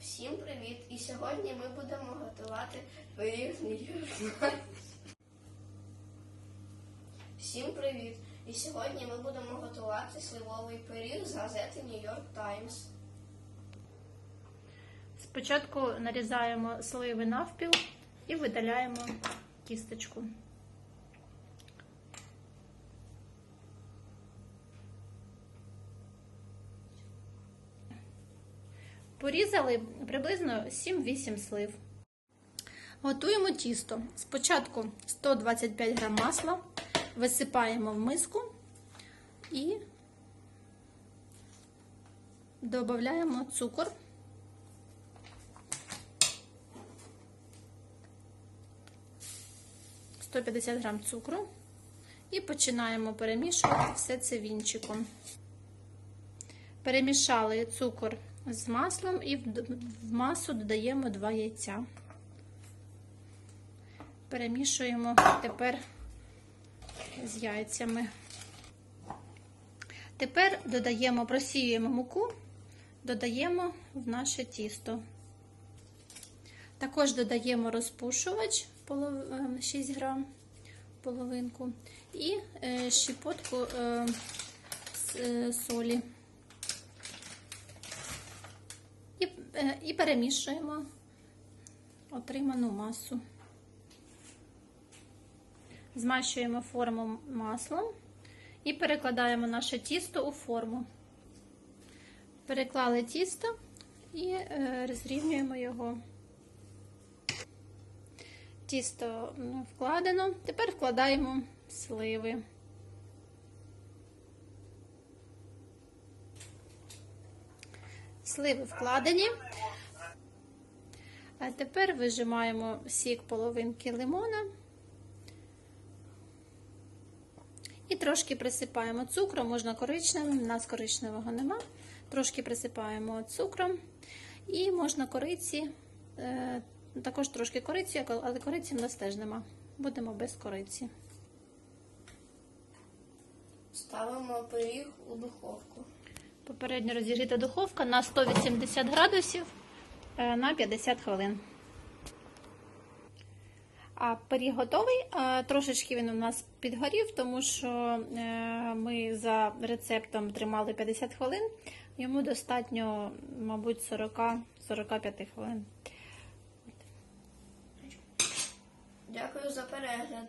Всім привіт! І сьогодні ми будемо готувати з Нью-Йорк. Всім привіт! І сьогодні ми будемо готувати сливовий пиріг з газети Нью-Йорк Таймс. Спочатку нарізаємо сливи навпіл і видаляємо кісточку. Порізали приблизно 7-8 слив. Готуємо тісто. Спочатку 125 г масла висипаємо в миску і додаємо цукор. – 150 грам цукру і починаємо перемішувати все це вінчиком. Перемішали цукор з маслом і в масу додаємо 2 яйця. Перемішуємо тепер з яйцями. Тепер додаємо, просіюємо муку, додаємо в наше тісто. Також додаємо розпушувач 6 грам, половинку і е, щепотку е, солі. І, е, перемішуємо отриману масу. Змащуємо форму маслом і перекладаємо наше тісто у форму. Переклали тісто і розрівнюємо його. Тісто вкладено. Тепер вкладаємо сливи. Сливи вкладені. А тепер вижимаємо сік половинки лимона і трошки присипаємо цукром, можна коричневим, у нас коричневого нема. Трошки присипаємо цукром і можна кориці. Також трошки кориці, але кориці в нас теж нема. Будемо без кориці. Ставимо пиріг у духовку. Попередньо розігріта духовка на 180 градусів е, на 50 хвилин. А пиріг готовий. Трошечки він у нас підгорів, тому що е, ми за рецептом тримали 50 хвилин. Йому достатньо, мабуть, 40-45 хвилин. Дякую за перегляд.